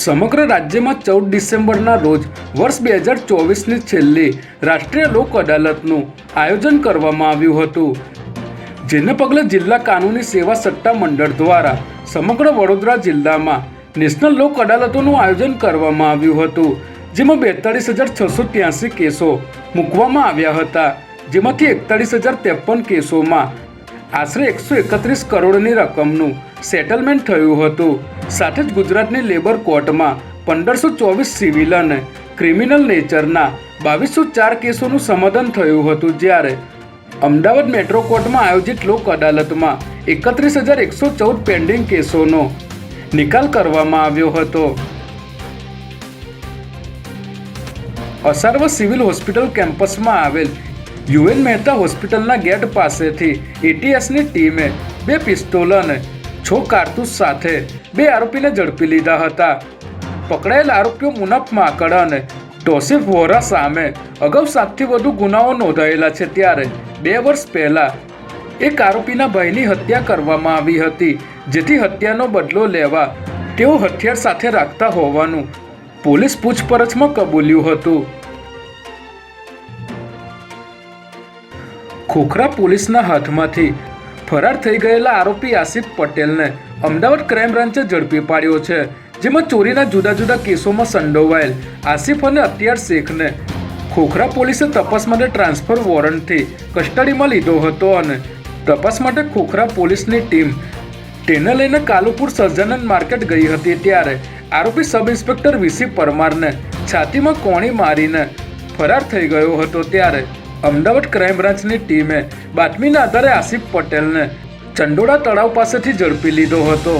સમગ્ર રાજ્યમાં ચૌદ ડિસેમ્બરના રોજ વર્ષ બે હજાર ચોવીસની છેલ્લી રાષ્ટ્રીય લોક અદાલતનું આયોજન કરવામાં આવ્યું હતું, જેને પગલે જિલ્લા કાનૂની સેવા સત્તા મંડળ દ્વારા સમગ્ર વડોદરા જિલ્લામાં નેશનલ લોક અદાલતોનું આયોજન કરવામાં આવ્યું હતું, જેમાં બેતાળીસ હજાર છસો ત્યાસી કેસો મૂકવામાં આવ્યા હતા, જેમાંથી એકતાળીસ હજાર ત્રેપન કેસોમાં આશરે એકસો એકત્રીસ કરોડની રકમનું સેટલમેન્ટ થયું હતું. સાથે જ ગુજરાતની લેબર કોર્ટમાં પંદરસો ચોવીસ સિવિલ અને ક્રિમિનલ નેચરના બાવીસો ચાર કેસોનું સમાધાન થયું હતું જ્યારે અમદાવાદ મેટ્રો કોર્ટમાં આયોજિત લોક અદાલતમાં એકત્રીસ હજાર એકસો ચૌદ પેન્ડિંગ કેસોનો નિકાલ કરવામાં આવ્યો હતો. અસારવા સિવિલ હોસ્પિટલ કેમ્પસમાં આવેલ યુએન મહેતા હોસ્પિટલના ગેટ પાસેથી એટીએસની ટીમે બે પિસ્તોલ અને છ કારતૂસ સાથે. બે આરોપીને ઝડપી લીધા હતા. પકડાયેલ આરોપીઓ મુનફ માકડ અને ટોસિફ વોરા સામે. અગાઉ સાતથી વધુ ગુનાઓ નોંધાયેલા છે ત્યારે બે વર્ષ પહેલા એક આરોપીના ભાઈની હત્યા કરવામાં આવી હતી, જેથી હત્યાનો બદલો લેવા તેઓ હથિયાર સાથે રાખતા હોવાનું પોલીસ પૂછપરછમાં કબૂલ્યું હતું. ખોખરા પોલીસના હાથમાંથી ફરાર થઈ ગયેલા આરોપી આસિફ પટેલને અમદાવાદ ક્રાઇમ બ્રાન્ચે ઝડપી પાડ્યો છે, જેમાં ચોરીના જુદા જુદા કેસોમાં સંડોવાયેલ આસિફ અને અત્યાર શેખને ખોખરા પોલીસે તપાસ માટે ટ્રાન્સફર વોરંટથી કસ્ટડીમાં લીધો હતો અને તપાસ માટે ખોખરા પોલીસની ટીમ તેને લઈને કાલુપુર સહજાનંદ માર્કેટ ગઈ હતી ત્યારે આરોપી સબ ઇન્સ્પેક્ટર વીસી પરમારને છાતીમાં કોણી મારીને ફરાર થઈ ગયો હતો ત્યારે અમદાવાદ ક્રાઇમ બ્રાન્ચની ટીમે બાતમીના આધારે આસિફ પટેલને ચંડોળા તળાવ પાસેથી ઝડપી લીધો હતો.